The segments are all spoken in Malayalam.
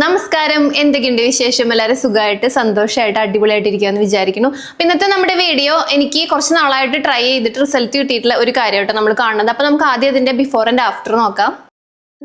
നമസ്കാരം. എന്തൊക്കെയുണ്ട് വിശേഷം? എല്ലാവരും സുഖമായിട്ട് സന്തോഷമായിട്ട് അടിപൊളിയായിട്ട് ഇരിക്കാന്ന് വിചാരിക്കുന്നു ഇന്നത്തെ നമ്മുടെ വീഡിയോ എനിക്ക് കുറച്ച് നാളായിട്ട് ട്രൈ ചെയ്തിട്ട് റിസൾട്ട് കിട്ടിയിട്ടുള്ള ഒരു കാര്യമായിട്ട് നമ്മൾ കാണുന്നത്. അപ്പൊ നമുക്ക് ആദ്യം അതിന്റെ ബിഫോർ ആൻഡ് ആഫ്റ്റർ നോക്കാം.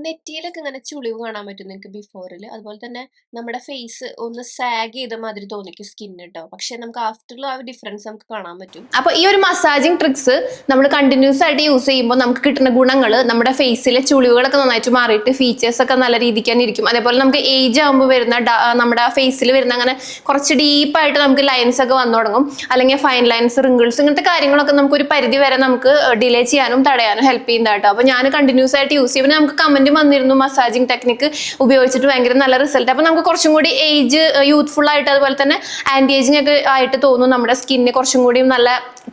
നെറ്റിയിലൊക്കെ ഇങ്ങനെ ചുളിവ് കാണാൻ പറ്റും നിങ്ങൾക്ക് ബിഫോറിൽ അതുപോലെ തന്നെ നമ്മുടെ ഫേസ് ഒന്ന് സാഗ് ചെയ്ത മാതിരി തോന്നിക്കും സ്കിൻ കേട്ടോ പക്ഷെ നമുക്ക് ആഫ്റ്ററിൽ ആ ഡിഫറൻസ് നമുക്ക് കാണാൻ പറ്റും. അപ്പൊ ഈ ഒരു മസാജിങ് ട്രിക്സ് നമ്മൾ കണ്ടിന്യൂസ് ആയിട്ട് യൂസ് ചെയ്യുമ്പോൾ നമുക്ക് കിട്ടുന്ന ഗുണങ്ങൾ നമ്മുടെ ഫേസിലെ ചുളിവുകളൊക്കെ നന്നായിട്ട് മാറിയിട്ട് ഫീച്ചേഴ്സ് ഒക്കെ നല്ല രീതിക്ക് തന്നെ ഇരിക്കും. അതേപോലെ നമുക്ക് ഏജ് ആകുമ്പോൾ വരുന്ന നമ്മുടെ ഫേസിൽ വരുന്ന അങ്ങനെ കുറച്ച് ഡീപ്പായിട്ട് നമുക്ക് ലൈൻസ് ഒക്കെ വന്നു തുടങ്ങും. അല്ലെങ്കിൽ ഫൈൻ ലൈൻസ് റിങ്കിൾസ് ഇങ്ങനത്തെ കാര്യങ്ങളൊക്കെ നമുക്ക് ഒരു പരിധി വരെ നമുക്ക് ഡിലേ ചെയ്യാനും തടയാനും ഹെൽപ്പ് ചെയ്യുന്നതായിട്ടോ അപ്പൊ ഞാൻ കണ്ടിന്യൂസ് ആയിട്ട് യൂസ് ചെയ്യുമ്പോൾ നമുക്ക് കമന്റ് വന്നിരുന്നു മസാജിങ് ടെക്നിക്ക് ഉപയോഗിച്ചിട്ട് ഭയങ്കര നല്ല റിസൾട്ട് അപ്പൊ നമുക്ക് കുറച്ചും കൂടി ഏജ് യൂത്ത്ഫുൾ ആയിട്ട് അതുപോലെ തന്നെ ആന്റി ഏജിങ് ഒക്കെ ആയിട്ട് തോന്നും നമ്മുടെ സ്കിന്നിന് കുറച്ചും കൂടി നല്ല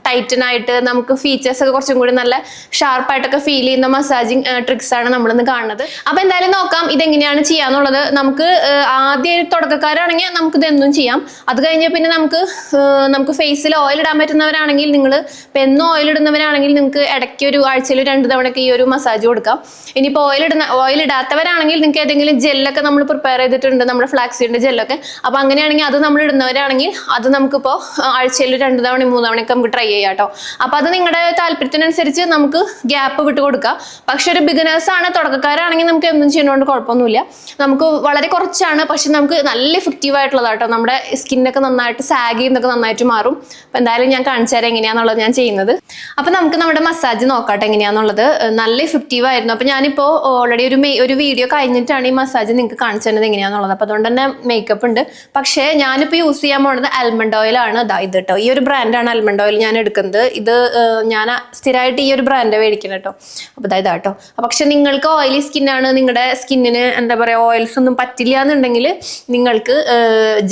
ടൈറ്റൻ ആയിട്ട് നമുക്ക് ഫീച്ചേഴ്സ് ഒക്കെ കുറച്ചും കൂടി നല്ല ഷാർപ്പായിട്ടൊക്കെ ഫീൽ ചെയ്യുന്ന മസാജിങ് ട്രിക്സ് ആണ് നമ്മളിന്ന് കാണുന്നത്. അപ്പൊ എന്തായാലും നോക്കാം ഇതെങ്ങനെയാണ് ചെയ്യാന്നുള്ളത്. നമുക്ക് ആദ്യ തുടക്കക്കാരാണെങ്കിൽ നമുക്ക് ഇതെന്നും ചെയ്യാം. അത് കഴിഞ്ഞ പിന്നെ നമുക്ക് നമുക്ക് ഫേസിൽ ഓയിൽ ഇടാൻ പറ്റുന്നവരാണെങ്കിൽ നിങ്ങൾ പെന്ന് ഓയിൽ ഇടുന്നവരാണെങ്കിൽ നിങ്ങൾക്ക് ഇടയ്ക്ക് ഒരു ആഴ്ചയിൽ രണ്ട് തവണയൊക്കെ ഈ ഒരു മസാജ് കൊടുക്കാം. ഇനിയിപ്പോൾ ഓയിൽ ഇടുന്ന ഓയിൽ ഇടാത്തവരാണെങ്കിൽ നിങ്ങൾക്ക് ഏതെങ്കിലും ജെല്ലൊക്കെ നമ്മൾ പ്രിപ്പയർ ചെയ്തിട്ടുണ്ട് നമ്മുടെ ഫ്ലാക്സിന്റെ ജെല്ലൊക്കെ അപ്പോൾ അങ്ങനെയാണെങ്കിൽ അത് നമ്മൾ ഇടുന്നവരാണെങ്കിൽ അത് നമുക്കിപ്പോൾ ആഴ്ചയിൽ രണ്ട് തവണ മൂന്ന് തവണയൊക്കെ നമുക്ക് ട്രൈ ചെയ്യാം കേട്ടോ അപ്പൊ അത് നിങ്ങളുടെ താല്പര്യത്തിനനുസരിച്ച് നമുക്ക് ഗ്യാപ്പ് വിട്ട് കൊടുക്കാം. പക്ഷെ ഒരു ബിഗിനേഴ്സ് ആണ് തുടക്കക്കാരാണെങ്കിൽ നമുക്ക് എന്തും ചെയ്യുന്നതുകൊണ്ട് കുഴപ്പമൊന്നുമില്ല നമുക്ക് വളരെ കുറച്ചാണ് പക്ഷെ നമുക്ക് നല്ല എഫക്റ്റീവ് ആയിട്ടുള്ളതാട്ടോ. നമ്മുടെ സ്കിന്നൊക്കെ നന്നായിട്ട് സാഗ് ചെയ്യുന്നൊക്കെ നന്നായിട്ട് മാറും. അപ്പൊ എന്തായാലും ഞാൻ കാണിച്ചു തരാം എങ്ങനെയാണെന്നുള്ളത് ഞാൻ ചെയ്യുന്നത്. അപ്പൊ നമുക്ക് നമ്മുടെ മസാജ് നോക്കാട്ടെ എങ്ങനെയാണെന്നുള്ളത് നല്ല എഫക്റ്റീവ് ആയിരുന്നു. അപ്പൊ ഞാനിപ്പോ ഓൾറെഡി ഒരു ഒരു വീഡിയോ കഴിഞ്ഞിട്ടാണ് ഈ മസാജ് നിങ്ങൾക്ക് കാണിച്ചു തരുന്നത് എങ്ങനെയാണെന്നുള്ളത് അപ്പൊ അതുകൊണ്ട് തന്നെ മേക്കപ്പ് ഉണ്ട്. പക്ഷേ ഞാനിപ്പോൾ യൂസ് ചെയ്യാൻ പോകുന്നത് ആൽമണ്ട് ഇതാ ഇത് കേട്ടോ ഈ ഒരു ബ്രാൻഡാണ് ആൽമണ്ട് ഓയിൽ ഞാൻ എടുക്കുന്നത്. ഇത് ഞാൻ സ്ഥിരമായിട്ട് ഈ ഒരു ബ്രാൻഡ് മേടിക്കുന്നത് കേട്ടോ അപ്പോൾ ഇതാ കേട്ടോ പക്ഷെ നിങ്ങൾക്ക് ഓയിലി സ്കിന്നാണ് നിങ്ങളുടെ സ്കിന്നിന് എന്താ പറയുക ഓയിൽസ് ഒന്നും പറ്റില്ല എന്നുണ്ടെങ്കിൽ നിങ്ങൾക്ക്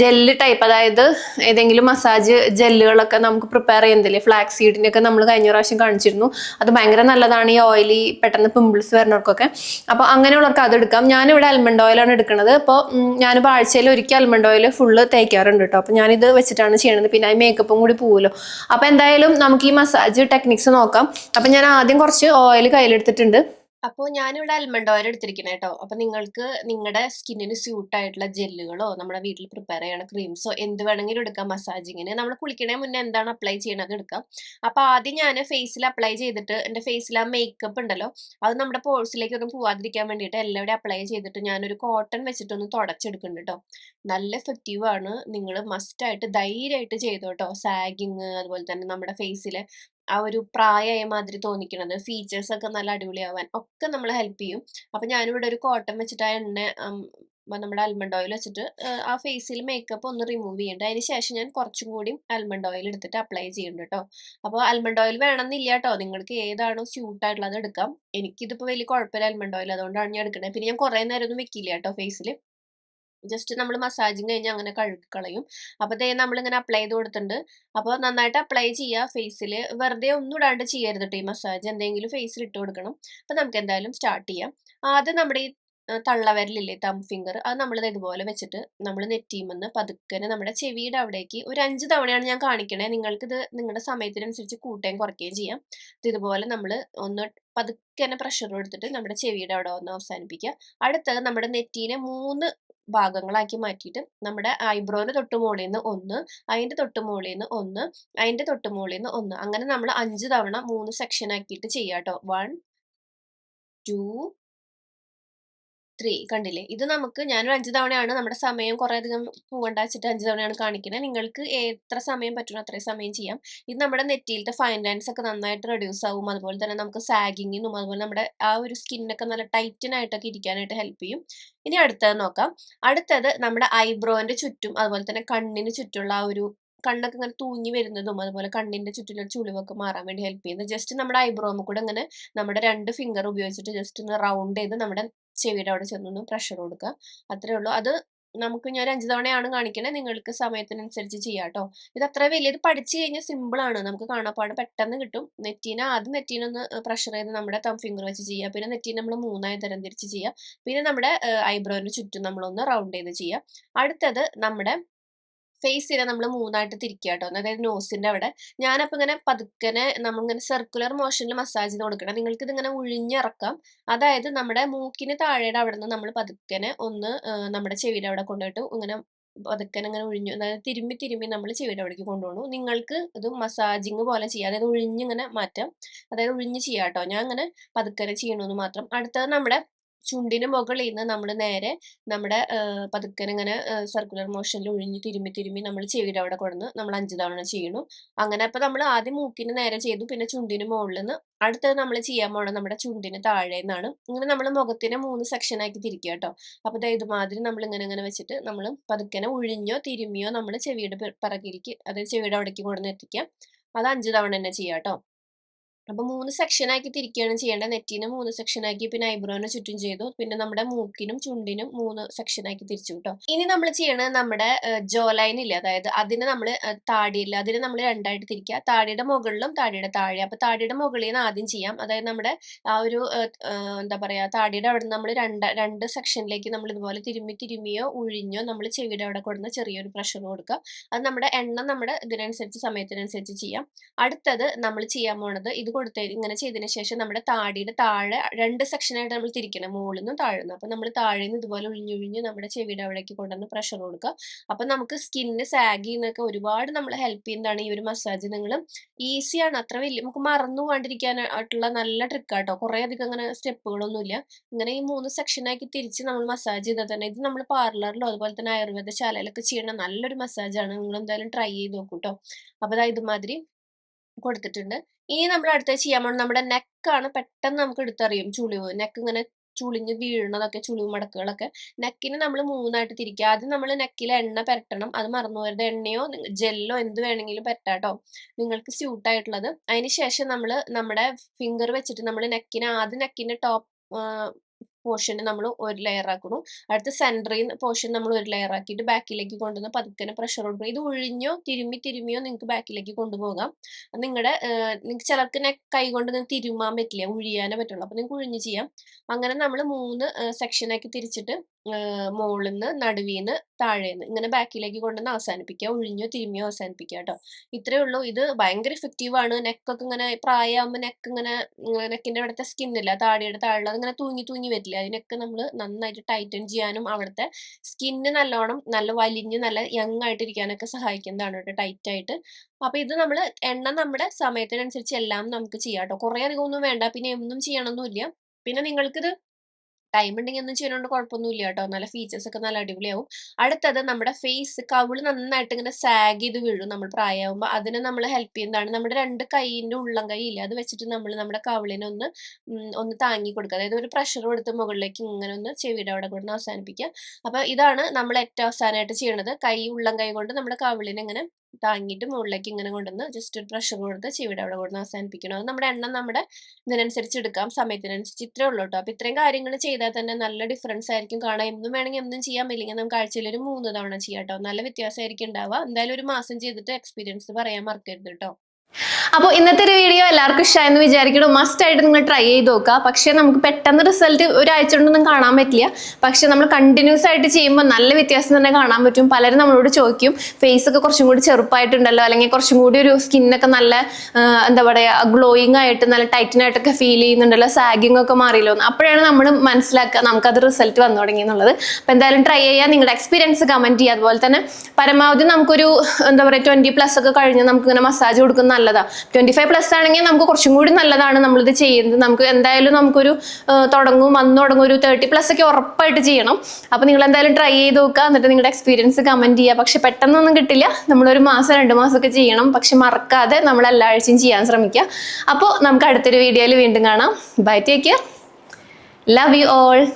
ജെല്ല് ടൈപ്പ് അതായത് ഏതെങ്കിലും മസാജ് ജെല്ലുകളൊക്കെ നമുക്ക് പ്രിപ്പയർ ചെയ്യുന്നില്ലേ ഫ്ലാക്സ് സീഡിന്റെ ഒക്കെ നമ്മൾ കഴിഞ്ഞ പ്രാവശ്യം കാണിച്ചിരുന്നു. അത് ഭയങ്കര നല്ലതാണ് ഈ ഓയിലി പെട്ടെന്ന് പിമ്പിൾസ് വരുന്നവർക്കൊക്കെ അപ്പോൾ അങ്ങനെയുള്ളവർക്ക് അത് എടുക്കാം. ഞാനിവിടെ അൽമണ്ട് ഓയിലാണ് എടുക്കുന്നത് അപ്പോൾ ഞാനിപ്പോൾ ആഴ്ചയിൽ ഒരിക്കൽ അൽമണ്ട് ഓയിൽ ഫുള്ള് തേക്കാറുണ്ട് കേട്ടോ അപ്പോൾ ഞാനിത് വെച്ചിട്ടാണ് ചെയ്യണത്. പിന്നെ ആ മേക്കപ്പും കൂടി പോവുമല്ലോ അപ്പോൾ എന്തായാലും നമുക്ക് ഈ മസാജ് ടെക്നിക്സ് നോക്കാം. അപ്പം ഞാൻ ആദ്യം കുറച്ച് ഓയിൽ കയ്യിലെടുത്തിട്ടുണ്ട്. അപ്പോൾ ഞാനിവിടെ അൽമണ്ട് ഓയിൽ എടുത്തിരിക്കുന്നത് കേട്ടോ. അപ്പോൾ നിങ്ങൾക്ക് നിങ്ങളുടെ സ്കിന്നിന് സ്യൂട്ട് ആയിട്ടുള്ള ജെല്ലുകളോ നമ്മുടെ വീട്ടിൽ പ്രിപ്പയർ ചെയ്യണ ക്രീംസോ എന്ത് വേണമെങ്കിലും എടുക്കാം. മസാജിങ്ങിന് നമ്മൾ കുളിക്കണേ മുന്നേ എന്താണ് അപ്ലൈ ചെയ്യണത് എടുക്കാം. അപ്പോൾ ആദ്യം ഞാൻ ഫേസിൽ അപ്ലൈ ചെയ്തിട്ട് എന്റെ ഫേസിൽ ആ മേക്കപ്പ് ഉണ്ടല്ലോ അത് നമ്മുടെ പോഴ്സിലേക്കൊന്നും പോവാതിരിക്കാൻ വേണ്ടിയിട്ട് എല്ലാവരും അപ്ലൈ ചെയ്തിട്ട് ഞാനൊരു കോട്ടൺ വെച്ചിട്ടൊന്ന് തുടച്ചെടുക്കുന്നുണ്ട് കേട്ടോ. നല്ല എഫക്റ്റീവ് ആണ്. നിങ്ങൾ മസ്റ്റായിട്ട് ധൈര്യമായിട്ട് ചെയ്തോട്ടോ സാഗിങ് അതുപോലെ തന്നെ നമ്മുടെ ഫേസിലെ ആ ഒരു പ്രായമായ മാതിരി തോന്നിക്കണത്. ഫീച്ചേഴ്സ് ഒക്കെ നല്ല അടിപൊളിയാവാൻ ഒക്കെ നമ്മൾ ഹെൽപ്പ് ചെയ്യും. അപ്പൊ ഞാനിവിടെ ഒരു കോട്ടൺ വെച്ചിട്ട് ആ എണ്ണ നമ്മുടെ ആൽമണ്ട് ഓയിൽ വെച്ചിട്ട് ആ ഫേസിൽ മേക്കപ്പ് ഒന്ന് റിമൂവ് ചെയ്യുന്നുണ്ട് അതിന് ശേഷം ഞാൻ കുറച്ചും കൂടി ആൽമണ്ട് ഓയിൽ എടുത്തിട്ട് അപ്ലൈ ചെയ്യുന്നുണ്ട് കേട്ടോ അപ്പോൾ ആൽമണ്ട് ഓയിൽ വേണമെന്നില്ല കേട്ടോ നിങ്ങൾക്ക് ഏതാണോ സ്യൂട്ട് ആയിട്ടുള്ളത് എടുക്കാം. എനിക്കിതിപ്പോൾ വലിയ കുഴപ്പമില്ല ആൽമണ്ട് ഓയിൽ അതുകൊണ്ടാണ് ഞാൻ എടുക്കുന്നത് പിന്നെ ഞാൻ കുറേ നേരം ഒന്നും വെക്കില്ല കേട്ടോ ഫേസിൽ ജസ്റ്റ് നമ്മൾ മസാജിങ് കഴിഞ്ഞ് അങ്ങനെ കഴുകി കളയും. അപ്പോൾ ദേ നമ്മളിങ്ങനെ അപ്ലൈ ചെയ്ത് കൊടുത്തിട്ടുണ്ട്. അപ്പോൾ നന്നായിട്ട് അപ്ലൈ ചെയ്യുക ഫേസിൽ വെറുതെ ഒന്നും ഇടാണ്ട് ചെയ്യരുത് കേട്ടോ ഈ മസാജ്. എന്തെങ്കിലും ഫേസിൽ ഇട്ട് കൊടുക്കണം. അപ്പോൾ നമുക്ക് എന്തായാലും സ്റ്റാർട്ട് ചെയ്യാം. ആദ്യം നമ്മുടെ ഈ തള്ളവരലില്ലേ തം ഫിംഗർ അത് നമ്മളിത് ഇതുപോലെ വെച്ചിട്ട് നമ്മൾ നെറ്റിയുമെന്ന് പതുക്കനെ നമ്മുടെ ചെവിയുടെ അവിടേക്ക് ഒരു അഞ്ച് തവണയാണ് ഞാൻ കാണിക്കണേ. നിങ്ങൾക്കിത് നിങ്ങളുടെ സമയത്തിനനുസരിച്ച് കൂട്ടുകയും കുറയ്ക്കുകയും ചെയ്യാം. ഇത് ഇതുപോലെ നമ്മൾ ഒന്ന് പതുക്കനെ പ്രഷർ കൊടുത്തിട്ട് നമ്മുടെ ചെവിയുടെ അവിടെ ഒന്ന് അവസാനിപ്പിക്കുക. അടുത്തത് നമ്മുടെ നെറ്റീനെ മൂന്ന് ഭാഗങ്ങളാക്കി മാറ്റിയിട്ട് നമ്മുടെ ഐബ്രോന് തൊട്ട് മുകളിൽ നിന്ന് ഒന്ന് അതിന്റെ തൊട്ട് മുകളിൽ നിന്ന് ഒന്ന് അതിന്റെ തൊട്ട് മുകളിൽ നിന്ന് ഒന്ന്. അങ്ങനെ നമ്മൾ അഞ്ച് തവണ മൂന്ന് സെക്ഷൻ ആക്കിയിട്ട് ചെയ്യാം കേട്ടോ വൺ ടു ത്രീ കണ്ടില്ലേ? ഇത് നമുക്ക് ഞാനൊരു അഞ്ച് തവണയാണ് നമ്മുടെ സമയം കുറെ അധികം പോകണ്ട വെച്ചിട്ട് അഞ്ച് തവണയാണ് കാണിക്കുന്നത് നിങ്ങൾക്ക് എത്ര സമയം പറ്റുമോ അത്രയും സമയം ചെയ്യാം. ഇത് നമ്മുടെ നെറ്റിയിലത്തെ ഫൈൻ ലൈൻസ് ഒക്കെ നന്നായിട്ട് റെഡ്യൂസ് ആവും. അതുപോലെ തന്നെ നമുക്ക് സാഗിങ്ങിനും അതുപോലെ നമ്മുടെ ആ ഒരു സ്കിന്നൊക്കെ നല്ല ടൈറ്റൻ ആയിട്ടൊക്കെ ഇരിക്കാനായിട്ട് ഹെൽപ്പ് ചെയ്യും. ഇനി അടുത്തത് നോക്കാം. അടുത്തത് നമ്മുടെ ഐബ്രോന്റെ ചുറ്റും അതുപോലെ തന്നെ കണ്ണിന് ചുറ്റുള്ള ആ ഒരു കണ്ണൊക്കെ ഇങ്ങനെ തൂങ്ങി വരുന്നതും അതുപോലെ കണ്ണിന്റെ ചുറ്റിലുള്ള ചുളിവൊക്കെ മാറാൻ വേണ്ടി ഹെൽപ്പ് ചെയ്യുന്നത്. ജസ്റ്റ് നമ്മുടെ ഐബ്രോമ കൂടെ ഇങ്ങനെ നമ്മുടെ രണ്ട് ഫിംഗർ ഉപയോഗിച്ചിട്ട് ജസ്റ്റ് ഒന്ന് റൗണ്ട് ചെയ്ത് നമ്മുടെ ചെവിയുടെ അവിടെ ചെന്നൊന്ന് പ്രഷർ കൊടുക്കുക അത്രേ ഉള്ളൂ. അത് നമുക്ക് ഞാൻ അഞ്ച് തവണയാണ് കാണിക്കണത് നിങ്ങൾക്ക് സമയത്തിനനുസരിച്ച് ചെയ്യാം കേട്ടോ ഇത് അത്ര വലിയത് പഠിച്ചു കഴിഞ്ഞാൽ സിമ്പിൾ ആണ്. നമുക്ക് കാണാപ്പാട് പെട്ടെന്ന് കിട്ടും. നെറ്റീന ആദ്യം നെറ്റീനൊന്ന് പ്രഷർ ചെയ്ത് നമ്മുടെ തം ഫിംഗർ വെച്ച് ചെയ്യുക പിന്നെ നെറ്റീനെ നമ്മൾ മൂന്നായി തരം തിരിച്ച് ചെയ്യുക പിന്നെ നമ്മുടെ ഐബ്രോന്റെ ചുറ്റും നമ്മളൊന്ന് റൗണ്ട് ചെയ്ത് ചെയ്യുക അടുത്തത് നമ്മുടെ ഫേസിനെ നമ്മൾ മൂന്നായിട്ട് തിരിക്കുക കേട്ടോ അതായത് നോസിന്റെ അവിടെ. ഞാനപ്പോൾ ഇങ്ങനെ പതുക്കനെ നമ്മളിങ്ങനെ സർക്കുലർ മോഷനിൽ മസാജ് ചെയ്ത് കൊടുക്കണം. നിങ്ങൾക്ക് ഇതിങ്ങനെ ഉഴിഞ്ഞിറക്കാം. അതായത് നമ്മുടെ മൂക്കിന് താഴെയുടെ അവിടെ നിന്ന് നമ്മൾ പതുക്കനെ ഒന്ന് നമ്മുടെ ചെവിയുടെ അവിടെ കൊണ്ടുപോയിട്ട് ഇങ്ങനെ പതുക്കനെ അങ്ങനെ ഒഴിഞ്ഞു അതായത് തിരുമ്മി തിരുമ്മി നമ്മൾ ചെവിയുടെ അവിടേക്ക് കൊണ്ടുപോകണം. നിങ്ങൾക്ക് ഇത് മസാജിങ് പോലെ ചെയ്യാം. അതായത് ഒഴിഞ്ഞിങ്ങനെ മാറ്റാം. അതായത് ഒഴിഞ്ഞ് ചെയ്യാം കേട്ടോ ഞാൻ അങ്ങനെ പതുക്കനെ ചെയ്യണമെന്ന് മാത്രം. അടുത്തത് നമ്മുടെ ചുണ്ടിന് മുകളിൽ നിന്ന് നമ്മൾ നേരെ നമ്മുടെ ആഹ് പതുക്കനെ ഇങ്ങനെ സർക്കുലർ മോഷനിൽ ഒഴിഞ്ഞ് തിരുമ്മി തിരുമ്മി നമ്മൾ ചെവിയുടെ അവിടെ കൊടുന്ന് നമ്മൾ അഞ്ച് തവണ ചെയ്യണു. അങ്ങനെ അപ്പോൾ നമ്മൾ ആദ്യം മൂക്കിന് നേരെ ചെയ്തു പിന്നെ ചുണ്ടിന് മുകളിൽ നിന്ന് അടുത്തത് നമ്മൾ ചെയ്യാൻ പോകണം നമ്മുടെ ചുണ്ടിന് താഴെ നിന്നാണ്. ഇങ്ങനെ നമ്മൾ മുഖത്തിനെ മൂന്ന് സെക്ഷനാക്കി തിരിക്കുക കേട്ടോ. അപ്പോൾ ദേ ഇതുമാതിരി നമ്മൾ ഇങ്ങനെ ഇങ്ങനെ വെച്ചിട്ട് നമ്മൾ പതുക്കനെ ഒഴിഞ്ഞോ തിരുമ്മിയോ നമ്മൾ ചെവിയുടെ പിറകിലേക്ക് അതായത് ചെവിയുടെ അവിടേക്ക് കൊണ്ടുവന്ന് എത്തിക്കാം. അത് അഞ്ച് തവണ തന്നെ ചെയ്യാം കേട്ടോ. അപ്പൊ മൂന്ന് സെക്ഷനാക്കി തിരിക്കുകയാണ് ചെയ്യേണ്ടത്. നെറ്റിനെ മൂന്ന് സെക്ഷനാക്കി പിന്നെ ഐബ്രോനെ ചുറ്റും ചെയ്തു. പിന്നെ നമ്മുടെ മൂക്കിനും ചുണ്ടിനും മൂന്ന് സെക്ഷനാക്കി തിരിച്ചു കേട്ടോ ഇനി നമ്മൾ ചെയ്യണത് നമ്മുടെ ജോ ലൈൻ ഇല്ല? അതായത് അതിന് നമ്മൾ താടിയില്ല അതിനെ നമ്മൾ രണ്ടായിട്ട് തിരിക്കുക. താടിയുടെ മുകളിലും താടിയുടെ താഴെ. അപ്പൊ താടിയുടെ മുകളിൽ നിന്ന് ആദ്യം ചെയ്യാം. അതായത് നമ്മുടെ ആ ഒരു എന്താ പറയാ താടിയുടെ അവിടെ നമ്മൾ രണ്ട് രണ്ട് സെക്ഷനിലേക്ക് നമ്മൾ ഇതുപോലെ തിരുമ്മി തിരുമ്മിയോ ഉഴിഞ്ഞോ നമ്മൾ ചെവിയുടെ അവിടെ കൊടുന്ന ചെറിയൊരു പ്രഷർ കൊടുക്കുക. അത് നമ്മുടെ എണ്ണം നമ്മുടെ ഇതിനനുസരിച്ച് സമയത്തിനനുസരിച്ച് ചെയ്യാം. അടുത്തത് നമ്മൾ ചെയ്യാൻ പോണത് ഇത് കൊടുത്ത ഇങ്ങനെ ചെയ്തതിന് ശേഷം നമ്മുടെ താടിയുടെ താഴെ രണ്ട് സെക്ഷനായിട്ട് നമ്മൾ തിരിക്കണം മുകളിൽ നിന്നും താഴെ നിന്നും അപ്പൊ നമ്മൾ താഴെ നിന്ന് ഇതുപോലെ ഒഴിഞ്ഞൊഴിഞ്ഞ് നമ്മുടെ ചെവിയുടെ അവിടേക്ക് കൊണ്ടുവന്ന് പ്രഷർ കൊടുക്കുക. അപ്പൊ നമുക്ക് സ്കിന്ന് സാഗ് ചെയ്യുന്നൊക്കെ ഒരുപാട് നമ്മൾ ഹെൽപ്പ് ചെയ്യുന്നതാണ് ഈ ഒരു മസാജ് നിങ്ങൾ ഈസിയാണ് അത്ര വലിയ നമുക്ക് മറന്നു പോകാണ്ടിരിക്കാനായിട്ടുള്ള നല്ല ട്രിക്കാട്ടോ കുറെ അധികം അങ്ങനെ സ്റ്റെപ്പുകളൊന്നുമില്ല. ഇങ്ങനെ ഈ മൂന്ന് സെക്ഷനാക്കി തിരിച്ച് നമ്മൾ മസാജ് ചെയ്താൽ തന്നെ ഇത് നമ്മൾ പാർലറിലോ അതുപോലെ തന്നെ ആയുർവേദ ശാലയിലൊക്കെ ചെയ്യണ നല്ലൊരു മസാജാണ് നിങ്ങൾ എന്തായാലും ട്രൈ ചെയ്ത് നോക്കൂട്ടോ അപ്പൊ ദാ ഇതുമാതിരി കൊടുത്തിട്ടുണ്ട്. ഇനി നമ്മൾ അടുത്ത ചെയ്യാൻ പോകുന്നത് നമ്മുടെ നെക്കാണ് പെട്ടെന്ന് നമുക്ക് എടുത്തറിയും ചുളിവ്. നെക്ക് ഇങ്ങനെ ചുളിഞ്ഞ് വീഴുന്നതൊക്കെ ചുളിവ് മടക്കുകളൊക്കെ. നെക്കിന് നമ്മൾ മൂന്നായിട്ട് തിരിക്കുക. ആദ്യം നമ്മൾ നെക്കിൽ എണ്ണ പെരട്ടണം. അത് മറന്നു പോകരുത്. എണ്ണയോ ജെല്ലോ എന്ത് വേണമെങ്കിലും പുരട്ടാട്ടോ നിങ്ങൾക്ക് സ്യൂട്ട് ആയിട്ടുള്ളത്. അതിന് ശേഷം നമ്മൾ നമ്മുടെ ഫിംഗർ വെച്ചിട്ട് നമ്മൾ നെക്കിന് ആദ്യം നെക്കിന്റെ ടോപ്പ് പോർഷന് നമ്മൾ ഒരു ലെയർ ആക്കണു. അടുത്ത സെന്ററിൽ പോർഷൻ നമ്മൾ ഒരു ലെയർ ആക്കിയിട്ട് ബാക്കിലേക്ക് കൊണ്ടുവന്ന് പതുക്കനെ പ്രഷർ കൊടുക്കണം. ഇത് ഒഴിഞ്ഞോ തിരുമ്മി തിരുമ്മിയോ നിങ്ങൾക്ക് ബാക്കിലേക്ക് കൊണ്ടുപോകാം. നിങ്ങളുടെ നിങ്ങൾക്ക് ചിലർക്ക് കൈ കൊണ്ട് നിങ്ങൾക്ക് തിരുമാൻ പറ്റില്ല ഉഴിയാനേ പറ്റുള്ളൂ. അപ്പോൾ നിങ്ങൾക്ക് ഉഴിഞ്ഞ് ചെയ്യാം. അങ്ങനെ നമ്മൾ മൂന്ന് സെക്ഷനാക്കി തിരിച്ചിട്ട് മുകളിൽ നടുവീന്ന് താഴേന്ന് ഇങ്ങനെ ബാക്കിലേക്ക് കൊണ്ടുവന്ന് അവസാനിപ്പിക്കുക. ഒഴിഞ്ഞോ തിരിഞ്ഞോ അവസാനിപ്പിക്കുക കേട്ടോ. ഇത്രയേ ഉള്ളൂ. ഇത് ഭയങ്കര ഇഫക്റ്റീവ് ആണ്. നെക്കൊക്കെ ഇങ്ങനെ പ്രായമാകുമ്പോൾ നെക്ക് ഇങ്ങനെ നെക്കിന്റെ അവിടുത്തെ സ്കിന്നില്ല താടിയുടെ താഴെ അതിങ്ങനെ തൂങ്ങി തൂങ്ങി വരില്ല? അതിനൊക്കെ നമ്മൾ നന്നായിട്ട് ടൈറ്റൻ ചെയ്യാനും അവിടുത്തെ സ്കിന്ന് നല്ലോണം നല്ല വലിഞ്ഞ് നല്ല യങ് ആയിട്ടിരിക്കാനൊക്കെ സഹായിക്കുന്നതാണ് കേട്ടോ ടൈറ്റ് ആയിട്ട്. അപ്പൊ ഇത് നമ്മൾ എണ്ണ നമ്മുടെ സമയത്തിനനുസരിച്ച് എല്ലാം നമുക്ക് ചെയ്യാം കേട്ടോ. കുറെ അധികം ഒന്നും വേണ്ട. പിന്നെ ഒന്നും ചെയ്യണമെന്നില്ല പിന്നെ നിങ്ങൾക്കിത് ടൈം ഉണ്ടെങ്കിൽ ഒന്നും ചെയ്യുന്നതുകൊണ്ട് കുഴപ്പമൊന്നുമില്ല കേട്ടോ. നല്ല ഫീച്ചേഴ്സ് ഒക്കെ നല്ല അടിപൊളിയാവും. അടുത്തത് നമ്മുടെ ഫേസ് കവിൾ നന്നായിട്ട് ഇങ്ങനെ സാഗ് ചെയ്ത് വീഴും നമ്മൾ പ്രായമാകുമ്പോൾ അതിനെ നമ്മൾ ഹെൽപ്പ് ചെയ്യുന്നതാണ് നമ്മുടെ രണ്ട് കൈയിന്റെ ഉള്ളം കൈ ഇല്ല? അത് വെച്ചിട്ട് നമ്മൾ നമ്മുടെ കവിളിനെ ഒന്ന് ഒന്ന് താങ്ങി കൊടുക്കുക. അതായത് ഒരു പ്രഷർ കൊടുത്ത് മുകളിലേക്ക് ഇങ്ങനെ ഒന്ന് ചെവിയുടെ അവിടെ കൊണ്ട് അവസാനിപ്പിക്കുക. അപ്പൊ ഇതാണ് നമ്മൾ ഏറ്റവും അവസാനമായിട്ട് ചെയ്യണത്. കൈ ഉള്ളം കൈ കൊണ്ട് നമ്മുടെ കവിളിനെ ഇങ്ങനെ താങ്ങിയിട്ട് മുകളിലേക്ക് ഇങ്ങനെ കൊണ്ടുവന്ന് ജസ്റ്റ് ഒരു പ്രഷർ കൊടുത്ത് ചീവിടെ അവിടെ കൊണ്ടുവന്ന് അവസാനിപ്പിക്കണം. അത് നമ്മുടെ എണ്ണം നമ്മുടെ ഇതിനനുസരിച്ച് എടുക്കാം സമയത്തിനനുസരിച്ച് ഇത്രേ ഉള്ളൂ കേട്ടോ അപ്പൊ ഇത്രയും കാര്യങ്ങൾ ചെയ്താൽ തന്നെ നല്ല ഡിഫറൻസ് ആയിരിക്കും. കാണാം എന്നും വേണമെങ്കിൽ എന്നും ചെയ്യാൻ ഇല്ലെങ്കിൽ നമുക്ക് ആഴ്ചയിൽ ഒരു മൂന്ന് തവണ ചെയ്യാം കേട്ടോ നല്ല വ്യത്യാസമായിരിക്കും ഉണ്ടാവുക. എന്തായാലും ഒരു മാസം ചെയ്തിട്ട് എക്സ്പീരിയൻസ് പറയാൻ മറക്കരുത് കേട്ടോ അപ്പോൾ ഇന്നത്തെ ഒരു വീഡിയോ എല്ലാവർക്കും ഇഷ്ടമായെന്ന് വിചാരിക്കണം മസ്റ്റ് ആയിട്ട് നിങ്ങൾ ട്രൈ ചെയ്ത് നോക്കുക. പക്ഷേ നമുക്ക് പെട്ടെന്ന് റിസൾട്ട് ഒരാഴ്ച കൊണ്ടൊന്നും കാണാൻ പറ്റില്ല. പക്ഷേ നമ്മൾ കണ്ടിന്യൂസ് ആയിട്ട് ചെയ്യുമ്പോൾ നല്ല വ്യത്യാസം തന്നെ കാണാൻ പറ്റും. പലരും നമ്മളോട് ചോദിക്കും ഫേസ് ഒക്കെ കുറച്ചും കൂടി ചെറുപ്പമായിട്ടുണ്ടല്ലോ അല്ലെങ്കിൽ കുറച്ചും കൂടി ഒരു സ്കിന്നൊക്കെ നല്ല എന്താ പറയുക ഗ്ലോയിങ് ആയിട്ട് നല്ല ടൈറ്റനായിട്ടൊക്കെ ഫീൽ ചെയ്യുന്നുണ്ടല്ലോ? സാഗിങ് ഒക്കെ മാറിയല്ലോ? അപ്പോഴാണ് നമ്മൾ മനസ്സിലാക്കുക നമുക്കത് റിസൾട്ട് വന്നു തുടങ്ങി എന്നുള്ളത്. അപ്പോൾ എന്തായാലും ട്രൈ ചെയ്യുക. നിങ്ങളുടെ എക്സ്പീരിയൻസ് കമന്റ് ചെയ്യുക. അതുപോലെ തന്നെ പരമാവധി നമുക്കൊരു എന്താ പറയുക ട്വന്റി പ്ലസ് ഒക്കെ കഴിഞ്ഞ് നമുക്ക് ഇങ്ങനെ മസാജ് കൊടുക്കുന്നത് നല്ലതാണ് ട്വന്റി ഫൈവ് പ്ലസ് ആണെങ്കിൽ നമുക്ക് കുറച്ചും കൂടി നല്ലതാണ് നമ്മളിത് ചെയ്യുന്നത്. നമുക്ക് എന്തായാലും നമുക്കൊരു തുടങ്ങും. വന്ന് തുടങ്ങും ഒരു തേർട്ടി പ്ലസ് ഒക്കെ ഉറപ്പായിട്ട് ചെയ്യണം. അപ്പോൾ നിങ്ങൾ എന്തായാലും ട്രൈ ചെയ്ത് നോക്കുക. എന്നിട്ട് നിങ്ങളുടെ എക്സ്പീരിയൻസ് കമന്റ് ചെയ്യുക. പക്ഷെ പെട്ടെന്നൊന്നും കിട്ടില്ല. നമ്മളൊരു മാസം രണ്ട് മാസമൊക്കെ ചെയ്യണം. പക്ഷെ മറക്കാതെ നമ്മൾ എല്ലാ ആഴ്ചയും ചെയ്യാൻ ശ്രമിക്കുക. അപ്പോൾ നമുക്ക് അടുത്തൊരു വീഡിയോയിൽ വീണ്ടും കാണാം. Bye take care love you all